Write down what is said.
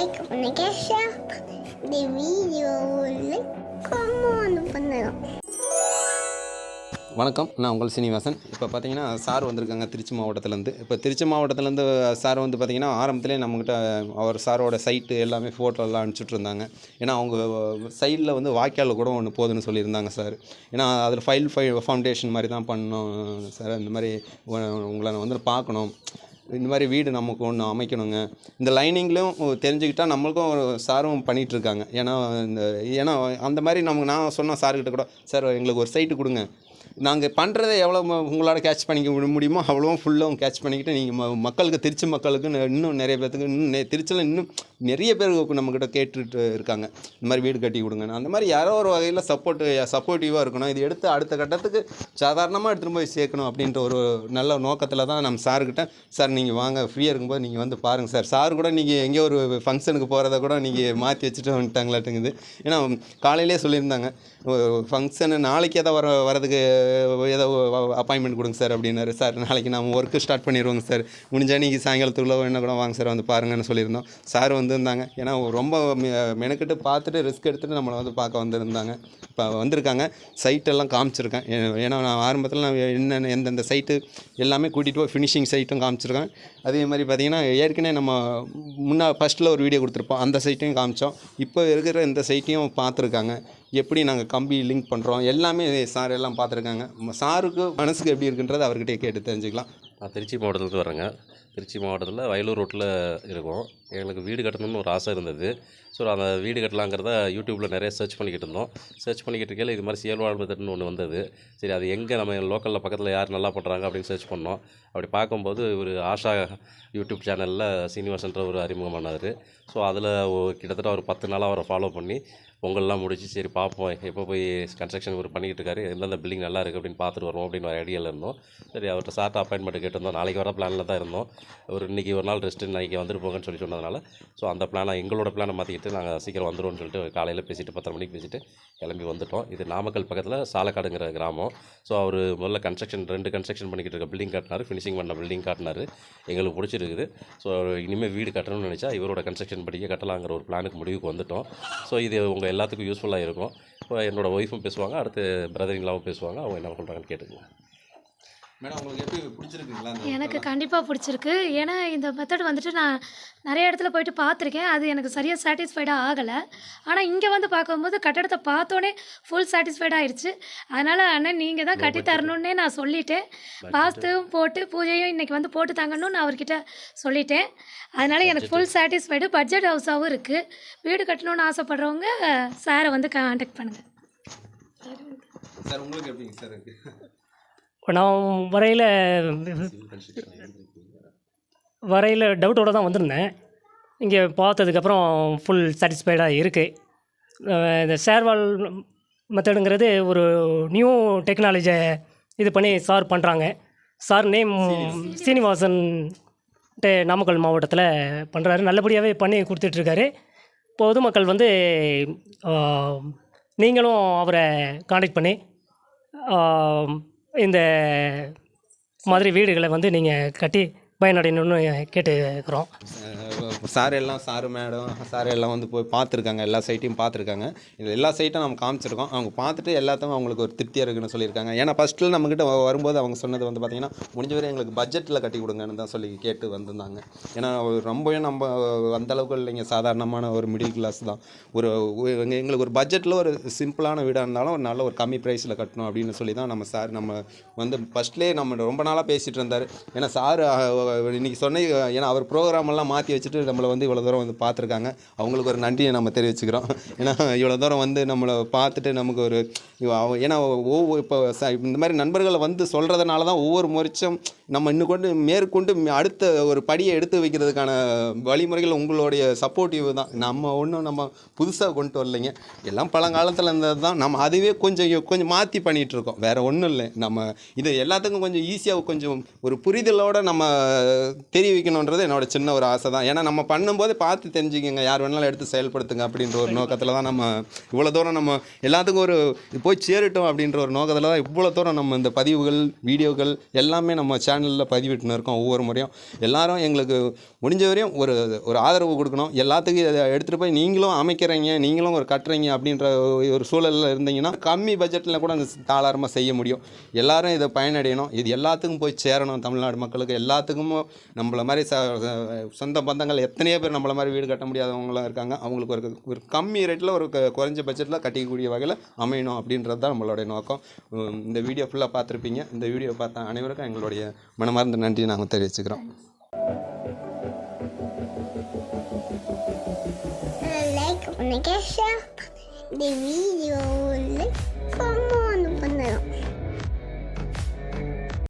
Like பண்ணுங்க share இந்த வீடியோவில் கமெண்ட் பண்ணுங்க வணக்கம் நான் உங்கள் சீனிவாசன். இப்போ பார்த்தீங்கன்னா சார் வந்திருக்காங்க திருச்சி மாவட்டத்துலேருந்து. இப்போ திருச்சி மாவட்டத்துலேருந்து சார் வந்து பார்த்திங்கன்னா ஆரம்பத்திலே நம்மக்கிட்ட அவர் சாரோட சைட்டு எல்லாமே ஃபோட்டோ எல்லாம் அனுப்பிச்சிட்டு ஏன்னா அவங்க சைடில் வந்து வாய்க்காலில் கூட ஒன்று போதுன்னு சொல்லியிருந்தாங்க சார். ஏன்னா அதில் ஃபைல் ஃபை ஃபவுண்டேஷன் மாதிரி தான் பண்ணணும் சார். இந்த மாதிரி உங்களை வந்து பார்க்கணும். இந்த மாதிரி வீடு நமக்கு ஒன்று அமைக்கணுங்க. இந்த லைனிங்லையும் தெரிஞ்சுக்கிட்டால் நம்மளுக்கும் ஒரு சாரும் பண்ணிகிட்டு இருக்காங்க ஏன்னா இந்த ஏன்னா அந்த மாதிரி நமக்கு நான் சொன்னேன் சார்கிட்ட கூட சார் எங்களுக்கு ஒரு சைட்டு கொடுங்க. நாங்கள் பண்ணுறதை எவ்வளோ உங்களால் கேட்ச் பண்ணிக்க விட முடியுமோ அவ்வளோவும் ஃபுல்லாகவும் கேட்ச் பண்ணிக்கிட்டு நீங்கள் மக்களுக்கு திருச்சி மக்களுக்கு இன்னும் நிறைய பேர்த்துக்கு இன்னும் திருச்சியில் இன்னும் நிறைய பேர் நம்மக்கிட்ட கேட்டுட்டு இருக்காங்க. இந்த மாதிரி வீடு கட்டி கொடுங்க அந்த மாதிரி யாரோ ஒரு வகையில் சப்போர்ட் சப்போர்ட்டிவாக இருக்கணும். இது எடுத்து அடுத்த கட்டத்துக்கு சாதாரணமாக எடுத்துகிட்டு போய் சேர்க்கணும் அப்படின்ற ஒரு நல்ல நோக்கத்தில் தான் நம்ம சார்கிட்ட சார் நீங்கள் வாங்க. ஃப்ரீயாக இருக்கும்போது நீங்கள் வந்து பாருங்கள் சார் சார் கூட நீங்கள் எங்கேயோ ஒரு ஃபங்க்ஷனுக்கு போகிறத கூட நீங்கள் மாற்றி வச்சுட்டு வந்துட்டாங்களாட்டுங்குது. ஏன்னா காலையிலே சொல்லியிருந்தாங்க ஃபங்க்ஷனு நாளைக்கு ஏதோ வர வரதுக்கு ஏதோ அப்பாயின்மெண்ட் கொடுங்க சார் அப்படின்னாரு. சார் நாளைக்கு நம்ம ஒர்க்கு ஸ்டார்ட் பண்ணிடுவோங்க சார் முடிஞ்சால் நீங்கள் சாயங்காலத்துக்குள்ளே என்ன கூட வாங்க சார் வந்து பாருங்கன்னு சொல்லியிருந்தோம். சார் வந்து வந்திருந்தாங்க. ஏன்னா ரொம்ப மெ- மெனக்கெட்டு பார்த்துட்டு ரிஸ்க் எடுத்துகிட்டு நம்மளை வந்து பார்க்க வந்திருந்தாங்க. இப்போ வந்திருக்காங்க. சைட்டெல்லாம் காமிச்சிருக்கேன். ஏ- ஏன்னா நான் ஆரம்பத்தில் நான் என்னென்ன எந்தெந்த சைட்டு எல்லாமே கூட்டிகிட்டு போய் ஃபினிஷிங் சைட்டும் காமிச்சிருக்கேன். அதே மாதிரி பார்த்திங்கன்னா ஏற்கனவே நம்ம முன்னா ஃபஸ்ட்டில் ஒரு வீடியோ கொடுத்துருப்போம். அந்த சைட்டையும் காமிச்சோம். இப்போ இருக்கிற இந்த சைட்டையும் பார்த்துருக்காங்க. எப்படி நாங்கள் கம்பி லிங்க் பண்ணுறோம் எல்லாமே சார் எல்லாம் பார்த்துருக்காங்க. சாருக்கு மனசுக்கு எப்படி இருக்குன்றது அவர்கிட்டயே கேட்டு தெரிஞ்சுக்கலாம். நான் திருச்சி மாவட்டத்துக்கு வரேங்க. திருச்சி மாவட்டத்தில் வயலூர் ரோட்டில் இருக்கோம். எங்களுக்கு வீடு கட்டணும்னு ஒரு ஆசை இருந்தது. ஸோ அந்த வீடு கட்டலாங்கிறத யூடியூப்பில் நிறைய சர்ச் பண்ணிக்கிட்டு இருந்தோம். சர்ச் பண்ணிக்கிட்டு இருக்கையில் இது மாதிரி செயல்வாழ் மெத்தட்னு ஒன்று வந்தது. சரி அது எங்கே நம்ம லோக்கலில் பக்கத்தில் யார் நல்லா பண்ணுறாங்க அப்படின்னு சர்ச் பண்ணோம். அப்படி பார்க்கும்போது ஒரு ஆஷா யூடியூப் சேனலில் சீனிவாசன்ற ஒரு அறிமுகமானார். ஸோ அதில் கிட்டத்தட்ட ஒரு பத்து நாளாக அவரை ஃபாலோ பண்ணி பொங்கல்லாம் முடிச்சு சரி பார்ப்போம் எப்போ போய் கன்ஸ்ட்ரக்ஷன் ஒரு பண்ணிக்கிட்டு இருக்காரு எந்தெந்த பில்டிங் நல்லா இருக்குது அப்படின்னு பார்த்துட்டு வருவோம் அப்படின்னு ஒரு ஐடியாவில் இருந்தோம். சரி அவர்கிட்ட சார்ட்ட அப்பாயின்மெண்ட் கேட்டிருந்தோம். நாளைக்கு வர பிளானில் தான் இருந்தோம். ஒரு இன்றைக்கி ஒரு நாள் ரெஸ்ட்டு நாளைக்கு வந்துட்டு போங்கன்னு சொல்லி சொன்னதுனால ஸோ அந்த பிளானை எங்களோட பிளானை மாற்றிக்கிட்டு நாங்கள் சீக்கிரம் வந்துடுவோம்னு சொல்லிட்டு காலையில் பேசிட்டு பத்தரை மணிக்கு பேசிட்டு கிளம்பி வந்துட்டோம். இது நாமக்கல் பக்கத்தில் சாலக்காடுங்கிற கிராமம். ஸோ அவர் முதல்ல கன்ஸ்ட்ரக்ஷன் ரெண்டு கன்ஸ்ட்ரக்ஷன் பண்ணிக்கிட்டு இருக்க பில்டிங் காட்டினார். ஃபினிஷிங் பண்ண பில்டிங் காட்டினார். எங்களுக்கு பிடிச்சிருக்குது. ஸோ இனிமேல் வீடு கட்டணும்னு நினச்சா இவரோட கன்ஸ்ட்ரக்ஷன் படிக்க கட்டலாங்கிற ஒரு பிளானுக்கு முடிவுக்கு வந்துட்டோம். ஸோ இது உங்கள் எல்லாத்துக்கும் யூஸ்ஃபுல்லாக இருக்கும். இப்போ என்னோடய ஒய்ஃபும் பேசுவாங்க அடுத்து பிரதரிங்லாவும் பேசுவாங்க. அவங்க என்ன பண்ணுறாங்கன்னு கேட்டுக்கோங்க மேடம் உங்களுக்கு எப்படி பிடிச்சிருக்குங்களா இந்த எனக்கு கண்டிப்பாக பிடிச்சிருக்கு. ஏன்னா இந்த மெத்தட் வந்துட்டு நான் நிறைய இடத்துல போயிட்டு பார்த்துருக்கேன். அது எனக்கு சரியாக சாட்டிஸ்ஃபைடாக ஆகலை. ஆனால் இங்கே வந்து பார்க்கும்போது கட்டடத்தை பார்த்தோன்னே ஃபுல் சாட்டிஸ்ஃபைடாக ஆயிடுச்சு அதனால் அண்ணன் நீங்கள் தான் கட்டி தரணுன்னே நான் சொல்லிட்டேன். வாஸ்துவும் போட்டு பூஜையும் இன்றைக்கி வந்து போட்டு தாங்கன்னு நான் அவர்கிட்ட சொல்லிட்டேன். அதனால் எனக்கு ஃபுல் சாட்டிஸ்ஃபைடு பட்ஜெட் ஹவுஸாகவும் இருக்குது வீடு கட்டணும்னு ஆசைப்படுறவங்க சாரை வந்து கான்டாக்ட் பண்ணுங்கள் சார் உங்களுக்கு எப்படிங்க சார் நான் வரையில் வரையில் டவுட்டோட தான் வந்திருந்தேன். இங்கே பார்த்ததுக்கப்புறம் ஃபுல் சாட்டிஸ்ஃபைடாக இருக்குது இந்த ஷேர்வால் மெத்தடுங்கிறது ஒரு நியூ டெக்னாலஜியை இது பண்ணி சார் பண்ணுறாங்க சார் நேம் சீனிவாசன். நாமக்கல் மாவட்டத்தில் பண்ணுறாரு நல்லபடியாகவே பண்ணி கொடுத்துட்ருக்காரு. பொதுமக்கள் வந்து நீங்களும் அவரை காண்டாக்ட் பண்ணி இந்த மாதிரி வீடுகளை வந்து நீங்கள் கட்டி பயனடையணும்னு கேட்டுக்கிறோம். சார் எல்லாம் சாரு மேடம் சார் எல்லாம் வந்து போய் பார்த்துருக்காங்க எல்லா சைட்டையும் பார்த்துருக்காங்க. இது எல்லா சைட்டும் நம்ம காமிச்சிருக்கோம். அவங்க பார்த்துட்டு எல்லாத்தையும் அவங்களுக்கு ஒரு திருப்தியாக இருக்குன்னு சொல்லியிருக்காங்க. ஏன்னா ஃபஸ்ட்டில் நம்மக்கிட்ட வரும்போது அவங்க சொன்னது வந்து பார்த்திங்கன்னா முடிஞ்சவரை எங்களுக்கு பட்ஜெட்டில் கட்டி கொடுங்கன்னு தான் சொல்லி கேட்டு வந்திருந்தாங்க. ஏன்னா ரொம்பவே நம்ம அந்த அளவுக்கு இல்லைங்க சாதாரணமான ஒரு மிடில் கிளாஸ் தான். ஒரு எங்களுக்கு ஒரு பட்ஜெட்டில் ஒரு சிம்பிளான வீடாக இருந்தாலும் ஒரு நல்ல ஒரு கம்மி ப்ரைஸில் கட்டணும் அப்படின்னு சொல்லி தான் நம்ம சார் நம்ம வந்து ஃபஸ்ட்லேயே நம்ம ரொம்ப நாளாக பேசிகிட்டு இருந்தார். ஏன்னா சார் இன்றைக்கி சொன்ன ஏன்னா அவர் ப்ரோக்ராம் எல்லாம் மாற்றி வச்சுட்டு நம்மளை வந்து இவ்வளோ தூரம் வந்து பார்த்துருக்காங்க. அவங்களுக்கு ஒரு நன்றியை நம்ம தெரிவிச்சுக்கிறோம். ஏன்னா இவ்வளோ தூரம் வந்து நம்மளை பார்த்துட்டு நமக்கு ஒரு ஏன்னா ஒவ்வொரு இப்போ இந்த மாதிரி நண்பர்களை வந்து சொல்கிறதுனால தான் ஒவ்வொரு முறைச்சும் நம்ம இன்னும் கொண்டு மேற்கொண்டு அடுத்த ஒரு படியை எடுத்து வைக்கிறதுக்கான வழிமுறைகள் உங்களுடைய சப்போர்ட்டிவ் தான். நம்ம ஒன்றும் நம்ம புதுசாக கொண்டு வரலைங்க. எல்லாம் பழங்காலத்தில் இருந்தது தான் நம்ம அதுவே கொஞ்சம் கொஞ்சம் மாற்றி பண்ணிகிட்டு இருக்கோம் வேறு ஒன்றும் இல்லை. நம்ம இது எல்லாத்துக்கும் கொஞ்சம் ஈஸியாக கொஞ்சம் ஒரு புரிதலோட நம்ம தெரிய வைக்கணுன்றது என்னோட சின்ன ஒரு ஆசை தான் ஏன்னா நம்ம பண்ணும்போது பார்த்து தெரிஞ்சுக்கங்க. யார் வேணாலும் எடுத்து செயல்படுத்துங்க அப்படின்ற ஒரு நோக்கத்தில் தான் நம்ம இவ்வளோ தூரம் நம்ம எல்லாத்துக்கும் ஒரு போய் சேரட்டும் அப்படின்ற ஒரு நோக்கத்தில் தான் இவ்வளோ தூரம் நம்ம இந்த பதிவுகள் வீடியோக்கள் எல்லாமே நம்ம சேனல் சேனலில் பதிவிட்டுன்னு இருக்கோம் ஒவ்வொரு முறையும். எல்லாரும் எங்களுக்கு முடிஞ்ச வரையும் ஒரு ஒரு ஆதரவு கொடுக்கணும். எல்லாத்துக்கும் இதை எடுத்துகிட்டு போய் நீங்களும் அமைக்கிறீங்க நீங்களும் ஒரு கட்டுறீங்க அப்படின்ற ஒரு சூழலில் இருந்தீங்கன்னா கம்மி பட்ஜெட்டில் கூட அந்த தாளாரமாக செய்ய முடியும். எல்லாரும் இதை பயனடையணும். இது எல்லாத்துக்கும் போய் சேரணும் தமிழ்நாடு மக்களுக்கு. எல்லாத்துக்கும் நம்மள மாதிரி ச சொந்த பந்தங்கள் எத்தனையோ பேர் நம்மள மாதிரி வீடு கட்ட முடியாதவங்களாம் இருக்காங்க. அவங்களுக்கு ஒரு ஒரு கம்மி ரேட்டில் ஒரு க- குறைஞ்ச பட்ஜெட்டில் கட்டிக்கக்கூடிய வகையில் அமையணும் அப்படின்றது தான் நம்மளுடைய நோக்கம். இந்த வீடியோ ஃபுல்லாக பார்த்துருப்பீங்க. இந்த வீடியோ பார்த்த அனைவருக்கும் எங்களுடைய மனமார்ந்த நன்றி நாங்கள் தெரிவிச்சுக்கிறோம். லைக் பண்ணுங்க ஷேர் பண்ணுங்க இந்த வீடியோவில்